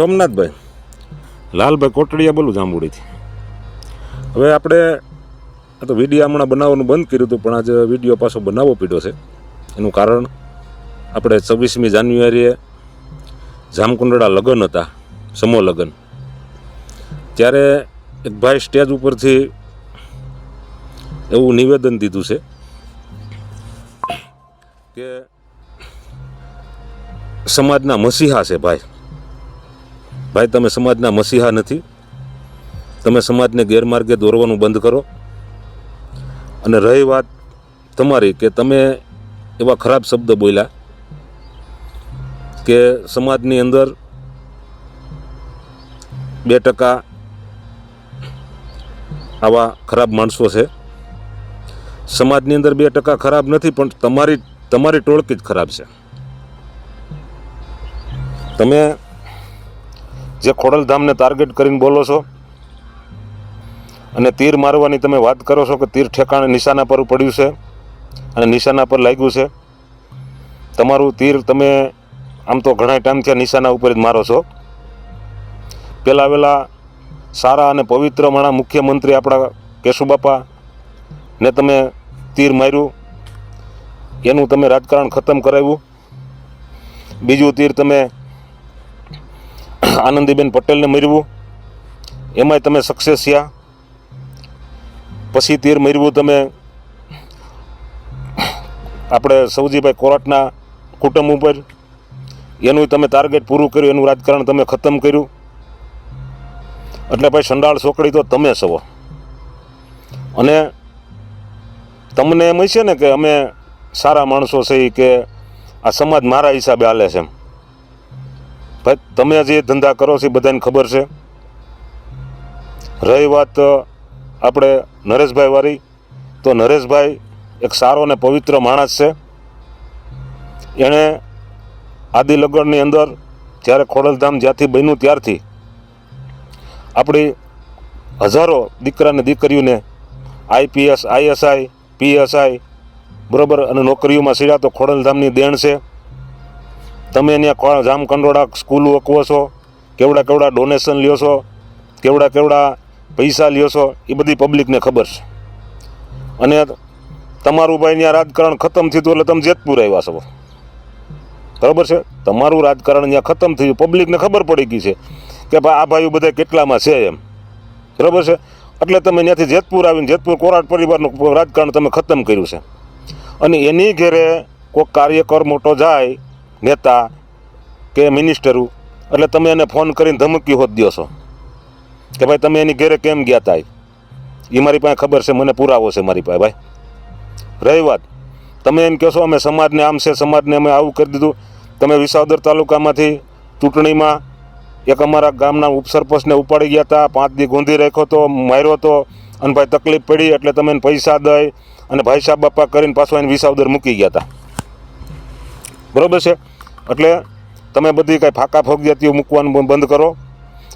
સોમનાથભાઈ. લાલભાઈ કોટડિયા બોલું જાંબુડીથી. હવે આપણે આ તો વીડિયો હમણાં બનાવવાનું બંધ કર્યું હતું પણ આજે વીડિયો પાછો બનાવવો પડ્યો છે. એનું કારણ આપણે છવ્વીસમી જાન્યુઆરીએ જામકુંડળા લગ્ન હતા સમો લગ્ન. ત્યારે એક ભાઈ સ્ટેજ ઉપરથી એવું નિવેદન દીધું છે કે સમાજના મસીહા છે ભાઈ. ભાઈ, તમે સમાજના મસીહા નથી. તમે સમાજને ગેરમાર્ગે દોરવાનું બંધ કરો. અને રહી વાત તમારી કે તમે એવા ખરાબ શબ્દ બોલ્યા કે સમાજની અંદર બે ટકા આવા ખરાબ માણસો છે. સમાજની અંદર બે ટકા ખરાબ નથી, પણ તમારી તમારી ટોળકી જ ખરાબ છે. તમે જે ખોડલધામને ટાર્ગેટ કરીને બોલો છો અને તીર મારવાની તમે વાત કરો છો કે તીર ઠેકાણે નિશાના પર પડ્યું છે અને નિશાના પર લાગ્યું છે, તમારું તીર તમે આમ તો ઘણા ટાઈમથી નિશાના ઉપર જ મારો છો. પહેલાં વહેલા સારા અને પવિત્ર માણા મુખ્યમંત્રી આપણા કેશુબાપા ને તમે તીર માર્યું, એનું તમે રાજકારણ ખતમ કરાવ્યું. બીજું તીર તમે આનંદીબેન પટેલને મરવું એમાંય તમે સક્સેસ થયા. પછી તીર મરવું તમે આપણે સૌજીભાઈ કોરાટના કુટુંબ ઉપર. એનું તમે ટાર્ગેટ પૂરું કર્યું, એનું રાજકારણ તમે ખતમ કર્યું. એટલે ભાઈ સંડાળ છોકરી તો તમે છો અને તમને એમ હશે ને કે અમે સારા માણસો છે કે આ સમાજ મારા હિસાબે હાલે છે એમ. ભાઈ, તમે જે ધંધા કરો છો એ બધાને ખબર છે. રહી વાત આપણે નરેશભાઈ વાળી. તો નરેશભાઈ એક સારો અને પવિત્ર માણસ છે. એણે આદિલગઢની અંદર જ્યારે ખોડલધામ જ્યાંથી બન્યું ત્યારથી આપણી હજારો દીકરા અને દીકરીઓને આઈપીએસ આઈએસઆઈ પીએસઆઈ બરાબર, અને નોકરીઓમાં સીડા તો ખોડલધામની દેણ છે. તમે અહીંયા જામ કંડોળા સ્કૂલ વકવો છો? કેવડા કેવડા ડોનેશન લ્યો છો? કેવડા કેવડા પૈસા લ્યો છો? એ બધી પબ્લિકને ખબર છે. અને તમારું ભાઈ અહીંયા રાજકારણ ખતમ થયું એટલે તમે જેતપુર આવ્યા છો. બરાબર છે? તમારું રાજકારણ અહીંયા ખતમ થયું. પબ્લિકને ખબર પડી ગઈ છે કે ભાઈ આ ભાઈઓ બધા કેટલામાં છે એમ. બરાબર છે? એટલે તમે ત્યાંથી જેતપુર આવીને જેતપુર કોરાટ પરિવારનું રાજકારણ તમે ખતમ કર્યું છે. અને એની ઘેરે કોઈક કાર્યકર મોટો જાય નેતા કે મિનિસ્ટરું એટલે તમે એને ફોન કરીને ધમકી હોત દો છો. કે ભાઈ તમે એની ઘેરે કેમ ગયા તા એ મારી પાસે ખબર છે, મને પુરાવો છે મારી પાસે, ભાઈ. રહી વાત. તમે એમ કહેશો અમે સમાજને આમ છે, સમાજને અમે આવું કરી દીધું. તમે વિસાવદર તાલુકામાંથી ચૂંટણીમાં એક અમારા ગામના ઉપસરપંચને ઉપાડી ગયા હતા પાંચ દી ગોંધી રાખ્યો તો, માર્યો તો, અને ભાઈ તકલીફ પડી, એટલે તમે એને પૈસા દઈ અને ભાઈ સાહેબ બાપા કરીને પાછો એને વિસાવદર મૂકી ગયા હતા બરાબર છે? એટલે તમે બધી કાંઈ ફાકા ફોગિયાતીઓ મૂકવાનું બંધ કરો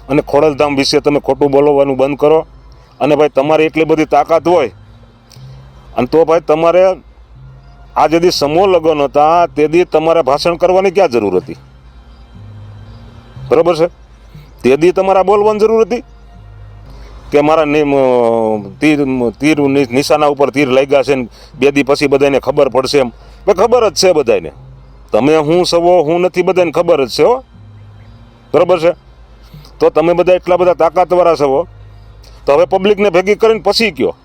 અને ખોડલધામ વિશે તમે ખોટું બોલવાનું બંધ કરો. અને ભાઈ, તમારી એટલી બધી તાકાત હોય, અને તો ભાઈ તમારે આ જે સમૂહ લગ્ન હતા, તે દી તમારે ભાષણ કરવાની ક્યાં જરૂર હતી? બરાબર છે? તેથી તમારે આ બોલવાની જરૂર હતી? કે મારા તીર તીર નિશાના ઉપર તીર લાગ્યા છે ને બે દી પછી બધાને ખબર પડશે એમ? ખબર જ છે બધાને. તમે હું સવો, હું નથી બધાને ખબર જ છે, હો. બરાબર છે? તો તમે બધા એટલા બધા તાકાતવાળા છો તો હવે પબ્લિકને ભેગી કરીને પછી કયો.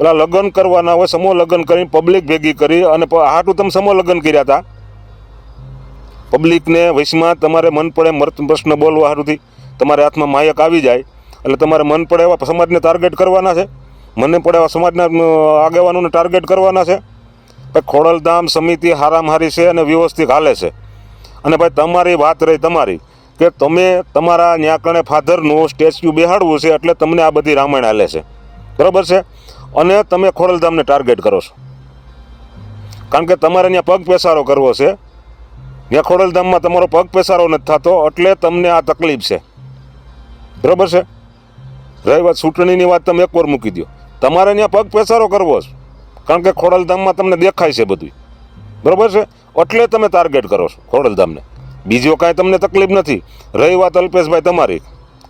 ઓલા લગ્ન કરવાના હોય, સમૂહ લગ્ન કરીને પબ્લિક ભેગી કરી અને હાટું તમે સમૂહ લગ્ન કર્યા હતા પબ્લિકને વૈશમાં તમારે મન પડે મર્ત પ્રશ્ન બોલવા હારુંથી તમારા હાથમાં માયક આવી જાય. એટલે તમારે મન પડે એવા સમાજને ટાર્ગેટ કરવાના છે. મને પડે એવા સમાજના આગેવાનોને ટાર્ગેટ કરવાના છે. ખોડલધામ સમિતિ હારામહારી છે અને વ્યવસ્થિત હાલે છે. અને ભાઈ તમારી વાત રહી તમારી કે તમે તમારા ત્યાં કણે ફાધરનું સ્ટેચ્યુ બેહાડવું છે એટલે તમને આ બધી રામાયણ હાલે છે. બરાબર છે? અને તમે ખોડલધામને ટાર્ગેટ કરો છો. કારણ કે તમારે ત્યાં પગ પેસારો કરવો છે. ત્યાં ખોડલધામમાં તમારો પગ પેસારો નથી થતો એટલે તમને આ તકલીફ છે. બરાબર છે? રહી વાત, ચૂંટણીની વાત તમે એકવાર મૂકી દો તમારે ત્યાં પગ પેસારો કરવો છે. કારણ કે ખોડલધામમાં તમને દેખાય છે બધું બરાબર છે? એટલે તમે ટાર્ગેટ કરો છો ખોડલધામને. બીજો કાંઈ તમને તકલીફ નથી. રહી વાત અલ્પેશભાઈ તમારી.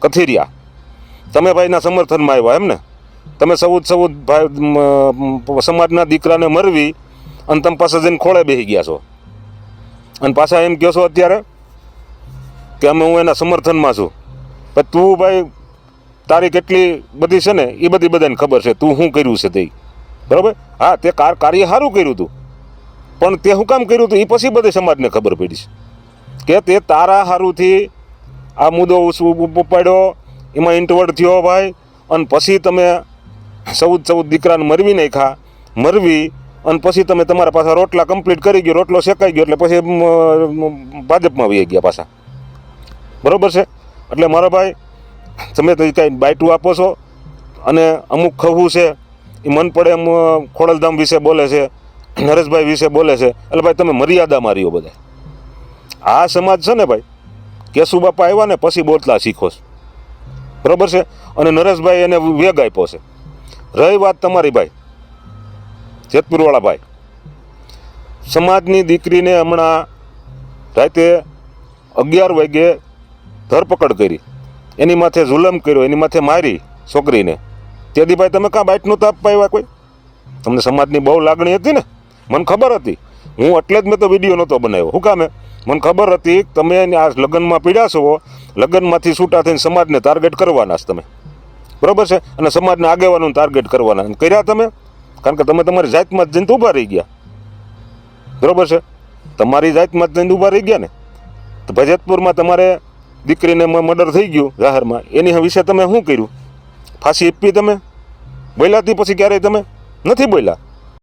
કથિરિયા. તમે ભાઈના સમર્થનમાં આવ્યા એમ ને તમે સૌદ સૌદ ભાઈ સમાજના દીકરાને મરવી અને તમે પાસે જઈને ખોળે બેસી ગયા છો. અને પાછા એમ કહો છો અત્યારે કે અમે હું એના સમર્થનમાં છું. પણ તું ભાઈ, તારી કેટલી બધી છે ને, એ બધી બધાને ખબર છે તું શું કર્યું છે તે. બરાબર? હા, તે કાર કાર્ય સારું કર્યું હતું પણ તે શું કામ કર્યું હતું એ પછી બધી સમાજને ખબર પડી છે. કે તે તારા હારુંથી આ મુદ્દો ઉપાડ્યો, એમાં ઇન્ટવર્ડ થયો ભાઈ, અને પછી તમે ચૌદ ચૌદ દીકરાને મરવી નાખ્યા, મરવી, અને પછી તમે તમારા પાછા રોટલા કમ્પ્લીટ કરી ગયો, રોટલો શેકાઈ ગયો, એટલે પછી ભાજપમાં વહી ગયા પાછા. બરાબર છે? એટલે મારો ભાઈ, તમે તો કાંઈ બાયટું આપો છો, અને અમુક ખવું છે એ મન પડે એમ ખોડલધામ વિશે બોલે છે, નરેશભાઈ વિશે બોલે છે. એટલે ભાઈ તમે મર્યાદા માર્યો બધા આ સમાજ છે ને ભાઈ કેશુબાપા આવ્યા ને પછી બોલતા શીખો બરોબર છે? અને નરેશભાઈ એને વેગ આપ્યો છે. રહી વાત તમારી ભાઈ, જેતપુરવાળા ભાઈ. સમાજની દીકરીને હમણાં રાતે અગિયાર વાગે ધરપકડ કરી. એની માથે જુલમ કર્યો, એની માથે મારી છોકરીને. તેથી ભાઈ, તમે કાં બાઇટનો તાપ પાવ્યા કોઈ? તમને સમાજની બહુ લાગણી હતી ને? મને ખબર હતી. હું એટલે જ મેં તો વીડિયો નહોતો બનાવ્યો. શું કામે મને ખબર હતી તમે આ લગ્નમાં પીડ્યા છો, લગ્નમાંથી છૂટા થઈને સમાજને ટાર્ગેટ કરવાના છે તમે. બરાબર છે? અને સમાજને આગેવાનું ટાર્ગેટ કરવાના. કર્યા તમે? કારણ કે તમે તમારી જાતમાં જ જઈને ઊભા રહી ગયા. બરાબર છે? તમારી જાતમાં જ જઈને ઊભા રહી ગયા ને? તો ભજતપુરમાં તમારે દીકરીને મર્ડર થઈ ગયું જાહેરમાં. એની વિશે તમે શું કર્યું? ફાંસી આપી તમે? બોલ્યાથી પછી ક્યારેય તમે? નથી બોલ્યા?